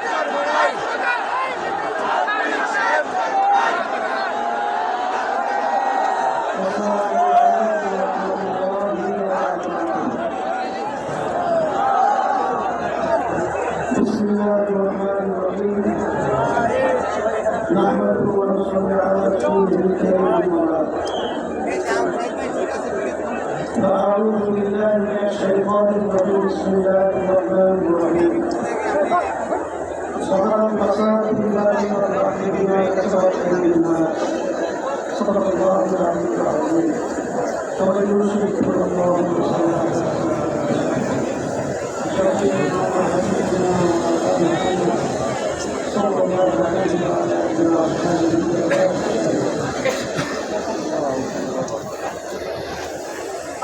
সরবরাহ صدق الفساد بالله والرحم بما كسبت أيدي الناس صدق الله العلي العظيم ومن يشرك بالله فسوف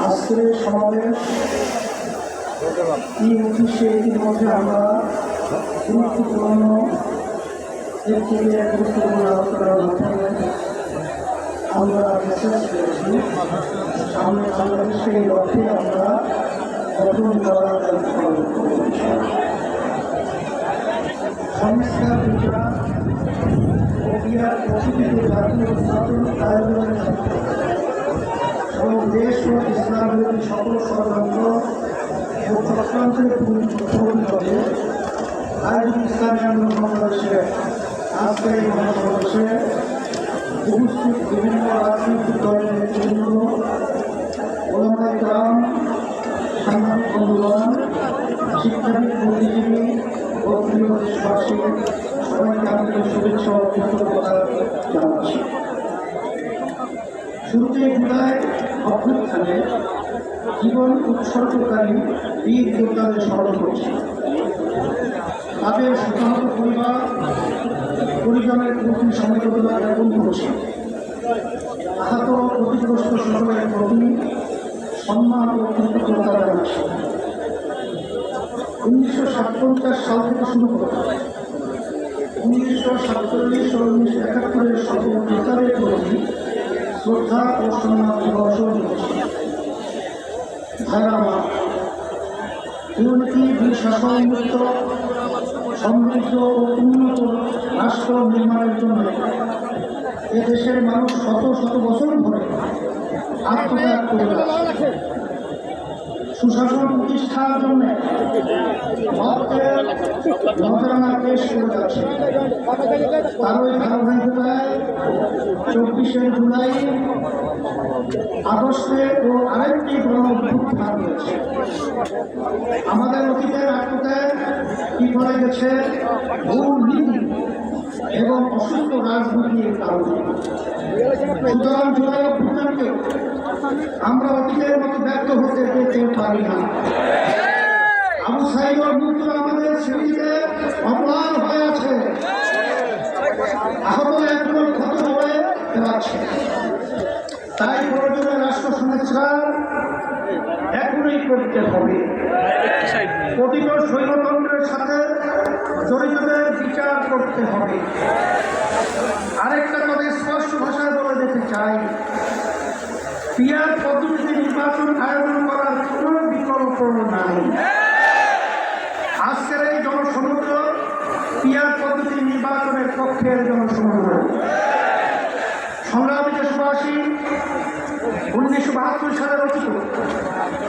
আজকের সমাবেশ এই উদ্দেশ্যে ইতিমধ্যে আমরা গুরুত্বপূর্ণ এর থেকে এক গুরুত্বপূর্ণ আলোচনার মাধ্যমে আমরা মেসেজ পেয়েছি সামনে বাংলাদেশে এই লক্ষ্যে আমরা ইসলাম সকল ষড়যন্ত্র ও চক্রান্তের পরিণততে আয়োজিত ইসলামী আন্দোলন বাংলাদেশে আজকের এই মহাসমাবেশে উপস্থিত বিভিন্ন রাজনৈতিক দলের নেতৃবৃন্দ ওলামাই গ্রাম সাংবাদিক বন্ধুগণ শিক্ষাবিদ বুদ্ধিজীবী ও প্রিয় দেশবাসী সবাইকে আন্তরিক শুভেচ্ছা ও কৃতজ্ঞতা জানাচ্ছি। শুরুতে বিদায় অভ্যুত্থানে জীবন উৎসর্গকারী বীর যোদ্ধাদের স্মরণ করছি। তাদের সুখান্ত পরিবার, পরিজনের প্রতি সমবেদনা জ্ঞাপন করছি। আহত ক্ষতিগ্রস্ত সকলের প্রতি সম্মান ও কৃতজ্ঞতা জানাচ্ছি। উনিশশো সাতপঞ্চাশ সাল থেকে শুরু করে উনিশশো সাতচল্লিশ ও উনিশশো একাত্তরের সকল নেতাদের প্রতি শ্রদ্ধা ও সম্মান প্রদর্শন করছি। আমার, দুর্নীতি, দুঃশাসন মুক্ত সমৃদ্ধ ও উন্নত রাষ্ট্র নির্মাণের জন্য এদেশের দেশের মানুষ শত শত বছর ধরে আত্মত্যাগ করে সুশাসন প্রতিষ্ঠার জন্য নজরানা পেশ করে যাচ্ছে তারই ধারাবাহিকতায় চব্বিশে জুলাই, আগস্টে ও আরেকটি গণ অভ্যুত্থান হয়েছে। আমাদের অতীতের আত্মত্যাগ কি করে গেছে? ভুল নীতি এবং অসুস্থ রাজনীতির কারণে সুতরাং জুলাই অভ্যুত্থানকে আমরা অতীতের মতো ব্যর্থ হতে দিতে পারি না। আবু সাইদ মৃত্যু আমাদের স্মৃতিতে অম্লান হয়ে আছে। আহত একজন ক্ষত হয়ে তাই প্রয়োজনে রাষ্ট্র সংস্কার এখনই করতে হবে। পতিত শৈলতন্ত্রের সাথে জড়িতদের বিচার করতে হবে। আরেকটা কথা স্পষ্ট ভাষায় বলে যেতে চাই। পিয়ার পদ্ধতিতে নির্বাচন আয়োজন করার কোনো বিকল্প নাই। আজকের এই জনসমুদ্র পিয়ার পদ্ধতি নির্বাচনের পক্ষের জনসমুদ্র। সংগ্রামী দেশবাসী উনিশশো বাহাত্তর সালে রচিত।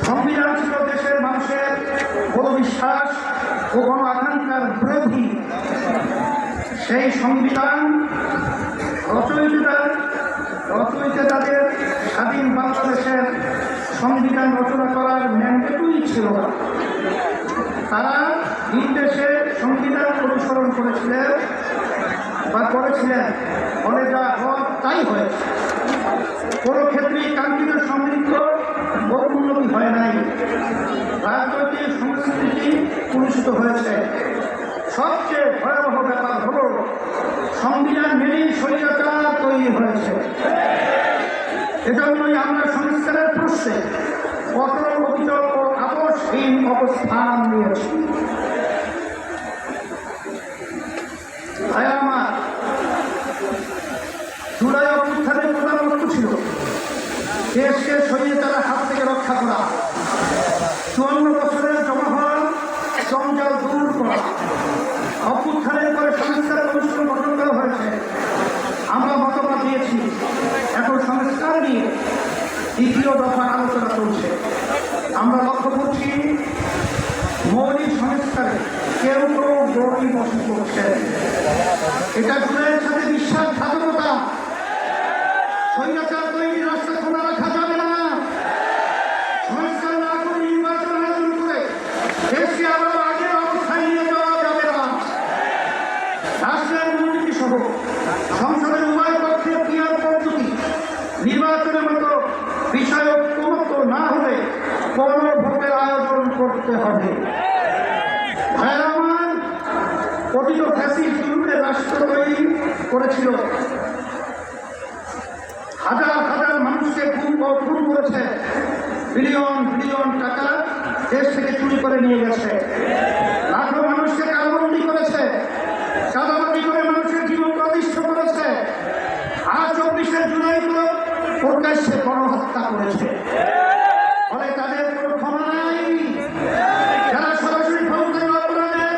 সংবিধান ছিল দেশের মানুষের বিশ্বাস ও গণ আকাঙ্ক্ষার বিরোধী সেই সংবিধান রচয়িতা রচয়িতা তাদের স্বাধীন বাংলাদেশের সংবিধান রচনা করার ম্যান্ডেটই ছিল না। তারা নির্দেশে সংবিধান অনুসরণ করেছিলেন বা করেছিলেন। ফলে যা হওয়ার তাই হয়েছে। কোনো ক্ষেত্রেই কাঙ্ক্ষিত সমৃদ্ধ ও হয় নাই। রাজনৈতিক সংস্কৃতি কলুষিত হয়েছে। সবচেয়ে ভয়াবহ ব্যাপার হল, সংবিধান মেনেই স্বৈরাচার তৈরি হয়েছে। এজন্যই আমরা সংস্কারের প্রশ্নে কঠোর অভিযোগ ও আপসহীন অবস্থান নিয়েছি ভাই আমার জুলাই অভ্যুত্থানের প্রধান লক্ষ্য ছিল দেশকে স্বৈরাচারের হাত থেকে করা। চুয়ান্ন বছরের দূর করা। পরে সংস্কার কমিশন গঠন করা হয়েছে। আমরা মতামত দিয়েছি, এখন সংস্কার নিয়ে দ্বিতীয় দফা আলোচনা চলছে। আমরা লক্ষ্য করছি, মৌলিক সংস্কারে কেউ কেউ গৌরী বসত করছে এটা গুণের সাথে বিশ্বাসঘাতকতা, স্বৈরাচার তৈরি রাস্তা খোলা রাখা যাবে না সংস্কার না করে নির্বাচন আয়োজন করে দেশকে আবার আগের অবস্থায় নিয়ে যাওয়া যাবে না রাষ্ট্রের দুর্নীতি সহ সংসদের উভয় পক্ষে ক্রিয়ার পদ্ধতি নির্বাচনের মতো বিষয় ঐক্যমত না হলে কোন ভোটের আয়োজন করতে হবে। ভাইয়েরা আমার কথিত তৈরি করেছিল। হাজার হাজার মানুষকে খুন ও করেছে। বিলিয়ন বিলিয়ন টাকা দেশ থেকে চুরি করে নিয়ে গেছে। লাখো মানুষকে কালবন্দি করেছে। চাঁদাবাদি করে মানুষের জীবন প্রতিষ্ঠ করেছে। আর চব্বিশে জুলাই তো প্রকাশ্যে গণহত্যা করেছে। ফলে তাদের কোনো ক্ষমা নাই যারা সরাসরি ফৌজদারি অপরাধের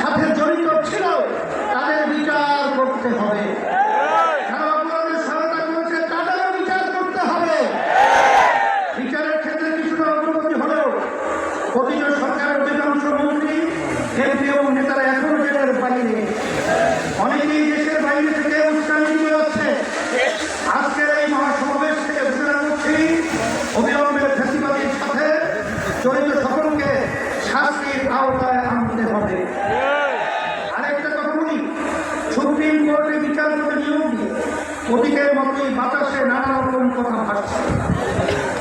সাথে জড়িত ছিল তাদের বিচার করতে হবে যারা অপরাধের সহায়তা করেছে তাদেরও বিচার করতে হবে বিচারের ক্ষেত্রে কিছুটা অগ্রগতি হলেও প্রতিটা সরকারের অধিকাংশ মন্ত্রী এমপি এবং নেতারা এখনও জেলের বাইরে অনেকেই দেশের বাইরে থেকে উস্কানি দিয়ে যাচ্ছে আজকের এই মহাসমাবেশ থেকে ঘোষণা করছি অবিলম্বে ফেসিবাদীর সাথে জড়িত সকলকে শাস্তির আওতায় আনতে হবে আরেকটা কথা বলি সুপ্রিম কোর্টে বিচারপতি নিয়োগ দিয়ে অতীতের মতোই বাতাসে নানা রকম কথা ভাসছে।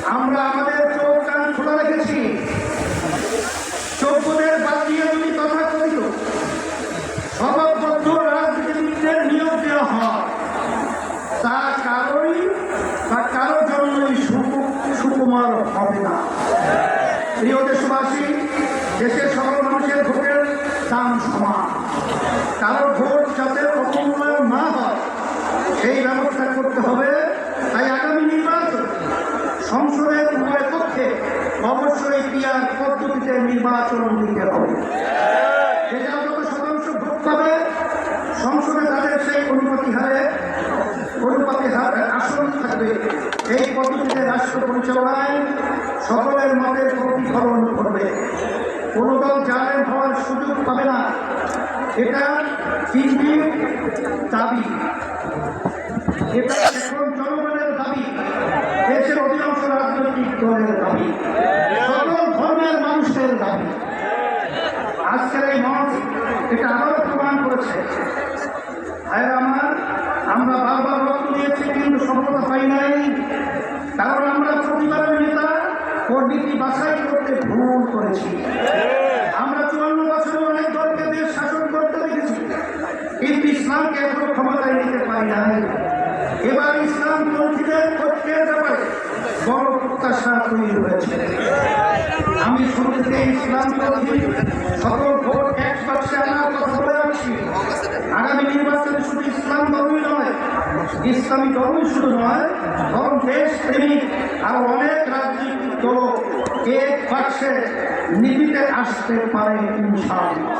আমরা আমাদের চোখ কান খোলা রেখেছি। চোখদের বাদ দিয়ে যদি কথা করিত সভাবদ্ধ রাজনীতিবিদদের নিয়োগ দেওয়া হয়। তা কারোই বা কারও জন্যই সুকু- সুকুমার হবে না। প্রিয় দেশবাসী, দেশের সকল মানুষের ভোটের দাম সমান। কারও ভোট যাতে অপমূল্যায়ন না হয় সেই ব্যবস্থা করতে হবে। তাই আগামী নির্বাচন সংসদের উভয় পক্ষে অবশ্যই পিয়ার পদ্ধতিতে নির্বাচন দিতে হবে। যেটা যত শতাংশ পাবে সংসদে তাদের সেই অনুমতি হারে অনুপাতে আসন থাকবে। এই পদ্ধতিতে রাষ্ট্র পরিচালনায় সকলের মতের প্রতিফলন করবে কোন দল জালেম হওয়ার সুযোগ পাবে না, এটা তিনটি দাবি। এটা এখন জনগণের দাবি? দেশের অধিকাংশ রাজনৈতিক দলের দাবি। সকল ধর্মের মানুষের দাবি। আজকের এই মঞ্চ এটা আবারও প্রমাণ করেছে। ভাইরা আমার, আমরা বারবার রক্ত দিয়েছি, কিন্তু সফলতা পাই নাই। কারণ আমরা প্রতিবারের নেতা ও নীতি বাছাই করতে ভুল করেছি। আমরা চুয়ান্ন অনেক দলকে দেশ শাসন করতে দেখেছি, কিন্তু ইসলামকে এখনও ক্ষমতায় নিতে পারি নাই। এবার ইসলাম পন্থীদের ঐক্যের ব্যাপারে বড় প্রত্যাশা তৈরি হয়েছে। আমি থেকে ইসলাম পন্থী সকল ভোট এক বাক্সে আনার কথা বলে আসছি। আগামী নির্বাচনে শুধু ইসলাম ধর্মই নয়, ইসলামী ধর্মই শুধু নয় বরং দেশ প্রেমিক আর অনেক রাজনৈতিক দল এক বাক্সে নীতিতে আসতে পারে ইনশাআল্লাহ।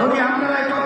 যদি নির্বাচন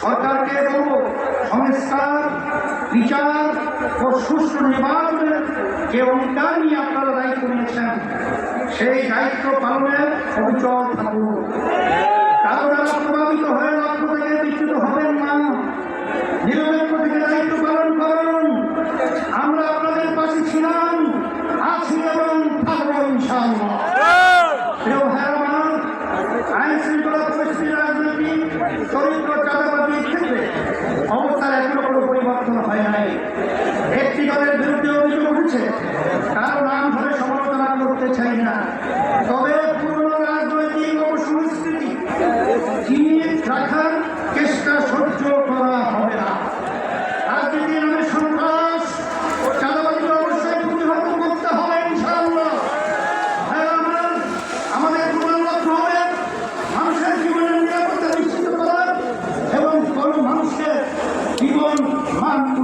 সরকারকে সংস্কার, বিচার ও সুষ্ঠু নির্বাচনের যে অঙ্গীকার নিয়ে আপনারা দায়িত্ব নিয়েছেন, সেই দায়িত্ব পালনের অবিচল থাকুন দ্বারা প্রভাবিত হয়ে লক্ষ্য থেকে বিচ্যুত হবেন না। নিরপেক্ষ থেকে দায়িত্ব পালন করুন। আমরা আপনাদের পাশে ছিলাম আছি এবং থাকব ইনশাআল্লাহ প্রিয় ভাইয়ের আমার, আইন শৃঙ্খলা পরিস্থিতি রাজনীতি চরিত্র চাঁদাবাদির ক্ষেত্রে অবস্থার এখনও কোনো পরিবর্তন হয় নাই একটি দলের বিরুদ্ধে অভিযোগ উঠেছে কারও নাম ধরে সমালোচনা করতে চাই না তবে পুরনো রাজনৈতিক ও সংস্কৃতি জিনিয়ে রাখার চেষ্টা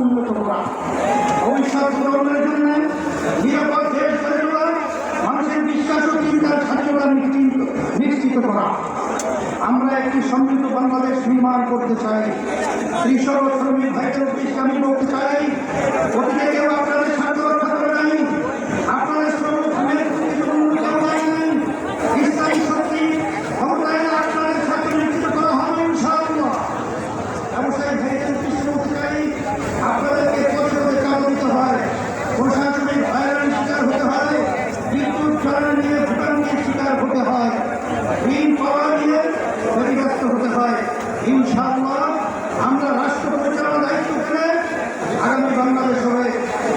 উন্নত করা ভবিষ্যৎ প্রজন্মের জন্য নিরাপদ দেশ গড়ে তোলা মানুষের বিশ্বাস ও চিন্তার স্বাধীনতা নিশ্চিত নিশ্চিত করা আমরা একটি সমৃদ্ধ বাংলাদেশ নির্মাণ করতে চাই কৃষক ও শ্রমিক ভাইদের উদ্দেশ্যে আমি বলতে চাই অতীতে কেউ আপনাদের স্বার্থ রক্ষা করে নাই আপনাদের শ্রমিক ইসলামী শক্তি ক্ষমতায় এলে আপনাদের স্বার্থ নিশ্চিত করা হবে ইনশাআল্লাহ ব্যবসায়ী ভাইদের উদ্দেশ্যে বলতে চাই আপনাদেরকে পরিষদে চাপ দিতে হয় প্রশাসনিক হয়রানির শিকার হতে হয় বিদ্যুৎ জ্বালানি নিয়ে ভোটারদের শিকার হতে হয় ঋণ পাওয়া নিয়ে ক্ষতিগ্রস্ত হতে হয় ইনশাআল্লাহ আমরা রাষ্ট্র পরিচালনার দায়িত্ব পেলে আগামী বাংলাদেশ হবে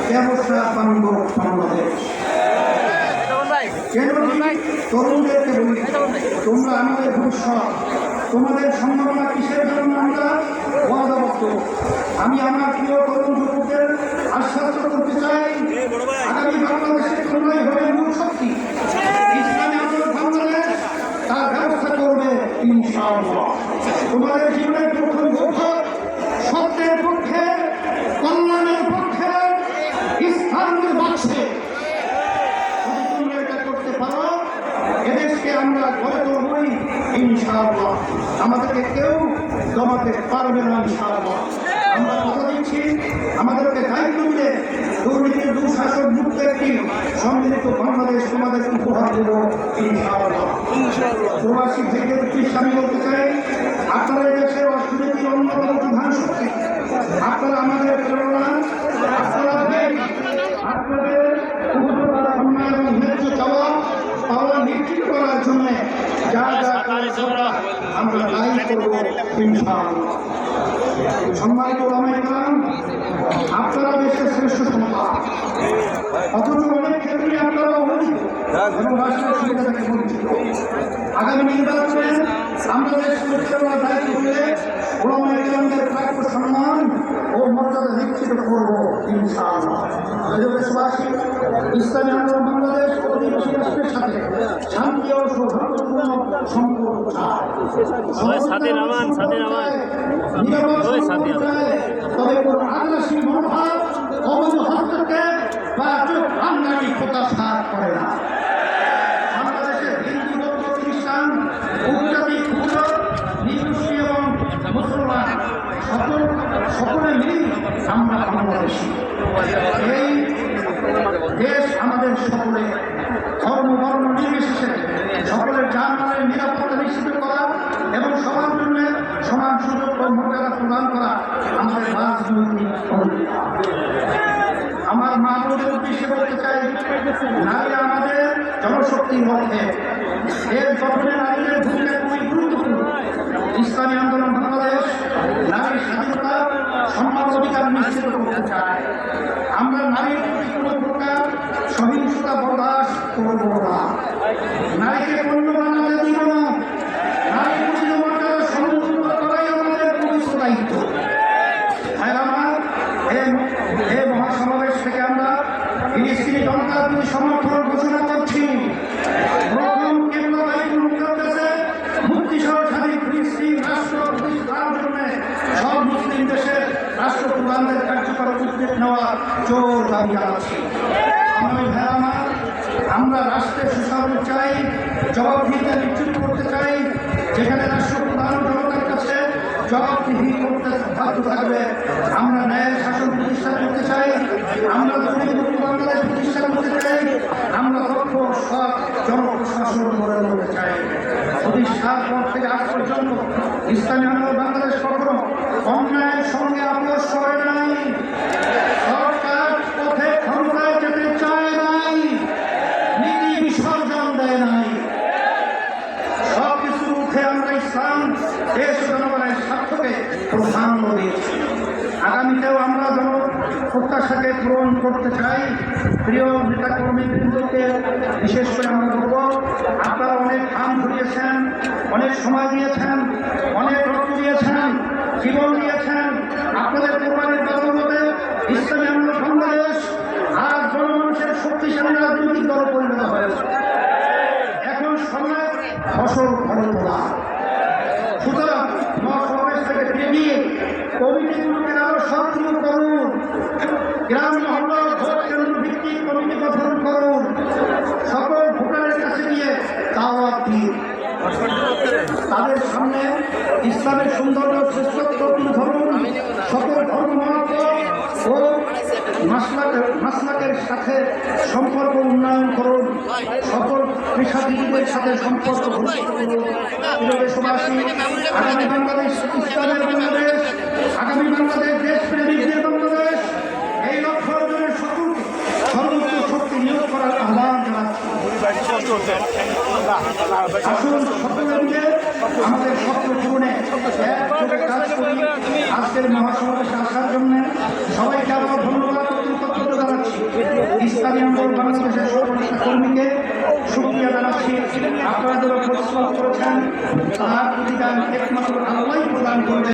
ব্যবসা বাণিজ্য বাংলাদেশ কেন তরুণদেরকে বলি, তোমরা আমাদের ভবিষ্যৎ, তোমাদের সম্ভাবনা কিসের জন্য আমরা ওয়াদাবদ্ধ আমি আমার প্রিয় তরুণ যুবকদের আশ্বাস করতে চাই, আগামী বাংলাদেশের তুলনায় হবে মূল শক্তি। ইসলামী আন্দোলন বাংলাদেশ তার ব্যবস্থা করবে ইনশাআল্লাহ। তোমাদের জীবনের ইনশাআল্লাহ। আমাদেরকে কেউ জমাতে পারবে না ইনশাআল্লাহ। আমরা কথা দিচ্ছি আমাদেরকে দায়িত্ব দিলে দুর্নীতির দুঃশাসন মুক্ত একটি সম্মিলিত বাংলাদেশ তোমাদের উপহার দেব ইনশাআল্লাহ। প্রবাসী থেকে আমি বলতে চাই আপনারা দেশের অর্থনীতির অন্যতম প্রধান শক্তি। আপনারা আমাদের প্রেরণা আপনারা আপনাদের এবং নিশ্চিত করার জন্য যা যা কাজ করা আমরা তাই করব ইনশাআল্লাহ সম্মানিত আপনারা দেশের শ্রেষ্ঠ সন্তান অনেক ক্ষেত্রে আপনারা আগামী নির্বাচনে আমরা দেশ পরিচালনার দায়িত্ব পেলে ওলামাইকরামদের প্রাপ্য সম্মান ও মর্যাদা নিশ্চিত করব ইসলামী আন্দোলন বাংলাদেশ সাথে শান্তি ও সৌহার্দ্যপূর্ণ ওই সাথে নামান, সাথে। নিরাপদ ওই সাথে তবে কোনো বা চোখ আমদানি এবং মুসলমান সকলে মিলেই আমরা বাংলাদেশী এই দেশ আমাদের সকলে ধর্ম বর্ণ নির্বিশেষে সকলের জানমালের নিরাপত্তা নিশ্চিত করা এবং সবার জন্য সমান সুযোগ ও মর্যাদা প্রদান করা আমাদের রাজনৈতিক আমার মা বোনদের বলতে চাই, নারী আমাদের জনশক্তির মধ্যে এর গঠনে নারীদের ভূমিকা খুবই গুরুত্বপূর্ণ। ইসলামী আন্দোলন বাংলাদেশ নারীর স্বাধীনতা, সম্মান অধিকার নিশ্চিত করতে চায়। আমরা নারীর প্রতি কোনো প্রকার সহিংসতা বরদাস্ত করব না নারীকে পণ্য বানাতে দিব না নারী পুরুষের মর্যাদা সমুন্নত করাই আমাদের পবিত্র দায়িত্ব ভাই আমার এই এই মহাসমাবেশ থেকে আমরা ফিলিস্তিনি জনতার প্রতি সমর্থন ঘোষণা করছি প্রথম কেন্দ্র বাইতুল মুকাদ্দাসে মুক্তি সহ স্বাধীন ফিলিস্তিন রাষ্ট্র প্রতিষ্ঠার জন্য সব মুসলিম দেশের রাষ্ট্রপ্রধানদের কার্যকর উদ্যোগ নেওয়া জোর দাবি জানাচ্ছি আমি ভাই আমার আমরা রাষ্ট্রের সুশাসন চাই জবাবদিহিতা নিশ্চিত করতে চাই, যেখানে রাষ্ট্রপ্রধান জনতার কাছে জবাবদিহি করতে বাধ্য থাকবে। আমরা ন্যায় শাসন প্রতিষ্ঠা করতে চাই, আমরা দুর্নীতিমুক্ত বাংলাদেশ প্রতিষ্ঠা করতে চাই, আমরা দক্ষ, সৎ জনপ্রশাসন গড়ে তুলতে চাই। প্রতিষ্ঠার পর থেকে আজ পর্যন্ত ইসলামী আন্দোলন বাংলাদেশ কখনো অন্যায়ের সঙ্গে আপোষ করে নাই সরকার পথে ক্ষমতায় যেতে চায় নাই নীতি বিসর্জন দেয় নাই সব কিছুর উঠে আমরা ইসলাম দেশ ও জনগণের স্বার্থকে প্রাধান্য দিয়েছি। আগামীতেও আমরা জন প্রত্যাশাকে পূরণ করতে চাই। প্রিয় নেতা কর্মীবৃন্দকে বিশেষ করে আমরা বলব, আপনারা অনেক কাম ধরিয়েছেন, অনেক সময় দিয়েছেন, অনেক রক্ত দিয়েছেন, জীবন দিয়েছেন। আপনাদের কোরবানির বদলতে ইসলামী আমরা বাংলাদেশ আর জনমানুষের শক্তিশালী রাজনৈতিক দল পরিণত হয়েছে। এখন সময় ফসল ফল তোলা সুতরাং মহাসমাবেশ থেকে ফিরে নিয়ে কমিটিগুলোকে আরও সক্রিয় করুন উন্নয়ন করুন। সকল পেশাজীবীদের সাথে সম্পর্ক দেশবাসী আগামী বাংলাদেশ, ইসলামের বাংলাদেশ, আগামী বাংলাদেশ দেশ প্রেমিকদের বাংলাদেশ, এই লক্ষ্য অর্জনের সকলকে সর্বোচ্চ শক্তি নিয়োগ করার আহ্বান আসুন সকলে আমাদের কাজ করি। আজকের মহাসমাবেশে আসার জন্য সবাইকে আবার ধন্যবাদ। ইসলামী আন্দোলন বাংলাদেশের সমস্ত কর্মীকে সুক্রিয়া জানাচ্ছি। আপনারা যারা পরিশ্রম করেছেন তার প্রতিদান একমাত্র আল্লাহ প্রদান করবেন।